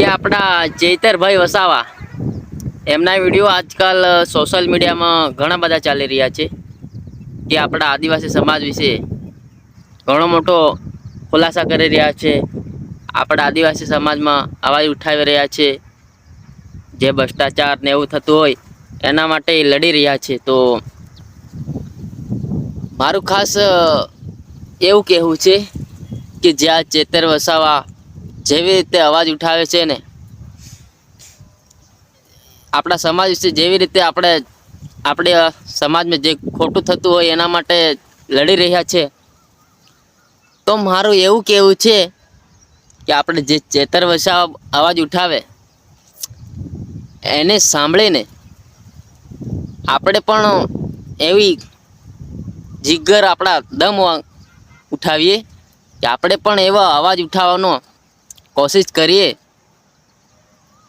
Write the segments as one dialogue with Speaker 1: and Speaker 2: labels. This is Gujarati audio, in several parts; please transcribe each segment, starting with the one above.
Speaker 1: કે આપણા ચૈતરભાઈ વસાવા, એમના વીડિયો આજકાલ સોશિયલ મીડિયામાં ઘણા બધા ચાલી રહ્યા છે કે આપણા આદિવાસી સમાજ વિશે ઘણો મોટો ખુલાસા કરી રહ્યા છે. આપણા આદિવાસી સમાજમાં અવાજ ઉઠાવી રહ્યા છે. જે ભ્રષ્ટાચાર ને એવું થતું હોય, એના માટે લડી રહ્યા છે. તો મારું ખાસ એવું કહેવું છે કે જ્યાં ચેતર વસાવા જેવી રીતે અવાજ ઉઠાવે છે ને, આપણા સમાજ વિશે જેવી રીતે આપણે આપણે સમાજમાં જે ખોટું થતું હોય એના માટે લડી રહ્યા છે, તો મારું એવું કહેવું છે કે આપણે જે ચેતર વસાવા અવાજ ઉઠાવે, એને સાંભળીને આપણે પણ એવી જીગર આપણા દમ ઉઠાવીએ કે આપણે પણ એવા અવાજ ઉઠાવવાનો કોશિશ કરીએ,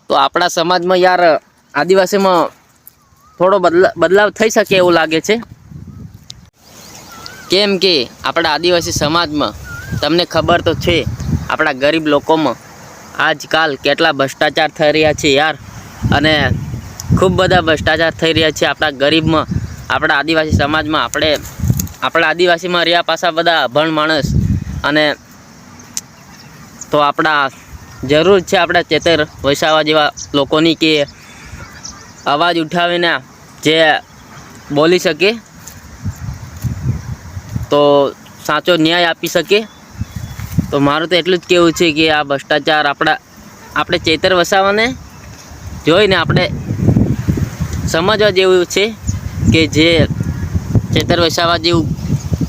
Speaker 1: તો આપણા સમાજમાં યાર આદિવાસીમાં થોડો બદલા, બદલાવ થઈ શકે એવું લાગે છે. કેમ કે આપણા આદિવાસી સમાજમાં તમને ખબર તો છે, આપણા ગરીબ લોકોમાં આજકાલ કેટલા ભ્રષ્ટાચાર થઈ રહ્યા છે યાર. અને ખૂબ બધા ભ્રષ્ટાચાર થઈ રહ્યા છે આપણા ગરીબમાં, આપણા આદિવાસી સમાજમાં. આપણે, આપણા આદિવાસીમાં રહ્યા પાછા બધા અભણ માણસ. અને તો આપણા જરૂર છે આપણા ચેતર વૈસાવા જેવા લોકોની કે અવાજ ઉઠાવીને જે બોલી શકે. તો સાચો ન્યાય આપી શકે. તો મારું તો એટલું જ કહેવું છે કે આ ભ્રષ્ટાચાર આપણા, આપણે ચેતર વસાવાને જોઈને આપણે સમજવા જેવું છે કે જે ચેતર વસાવા જેવું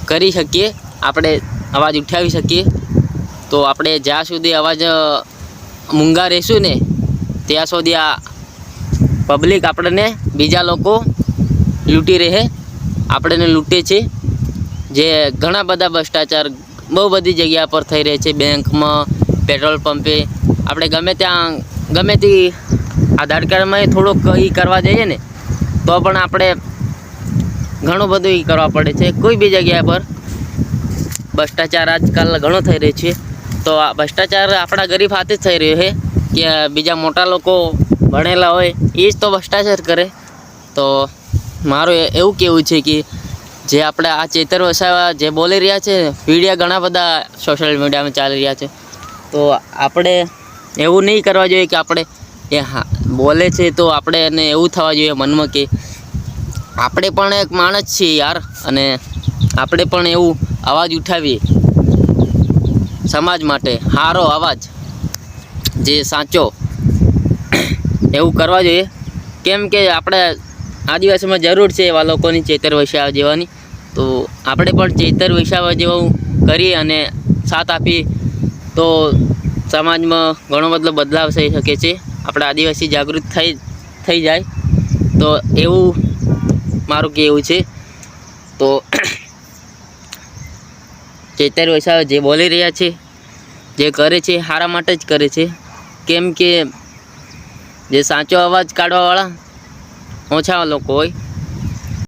Speaker 1: કરી શકીએ, આપણે અવાજ ઉઠાવી શકીએ. તો આપણે જ્યાં સુધી અવાજ મૂંગા રહીશું ને, ત્યાં સુધી આ પબ્લિક આપણને બીજા લોકો લૂંટી રહે. આપણને લૂંટે છે. જે ઘણા બધા ભ્રષ્ટાચાર બહુ બધી જગ્યા પર થઈ રહે છે. બેંકમાં, પેટ્રોલ પંપે. આપણે ગમે ત્યાં, ગમે તે આધાર કાર્ડમાં થોડોક એ કરવા જઈએ ને, તો પણ આપણે ઘણું બધું એ કરવા પડે છે. કોઈ બી જગ્યા પર ભ્રષ્ટાચાર આજકાલ ઘણો થઈ રહ્યો છે. તો આ ભ્રષ્ટાચાર આપણા ગરીબ હાથે જ થઈ રહ્યો છે. કે બીજા મોટા લોકો ભણેલા હોય, એ જ તો ભ્રષ્ટાચાર કરે. તો મારું એવું કહેવું છે કે જે આપણે આ ચેતર વસાવા જે બોલી રહ્યા છે, વિડીયા ઘણા બધા સોશિયલ મીડિયામાં ચાલી રહ્યા છે. તો આપણે એવું નહીં કરવા જોઈએ કે આપણે એ હા, બોલે છે તો આપણે એને એવું થવા જોઈએ મનમાં કે આપણે પણ એક માણસ છીએ યાર, અને આપણે પણ એવું અવાજ ઉઠાવીએ. સમાજ માટે સારો અવાજ જે સાચો એવું કરવા જોઈએ. કેમ કે આપણે આદિવાસીમાં જરૂર છે એવા લોકોની ચેતર વૈશાવા જેવાની. તો આપણે પણ ચેતર વૈશાવા જેવું કરીએ અને સાથ આપી તો સમાજમાં ઘણો બધો બદલાવ થઈ શકે છે. આપણા આદિવાસી જાગૃત થઈ થઈ જાય. તો એવું મારું કહેવું છે. તો ચેતર વૈસાવા જે બોલી રહ્યા છે જે કરે છે સારા માટે જ કરે છે. કેમ કે જે સાચો અવાજ કાઢવાવાળા ઓછા લોકો હોય.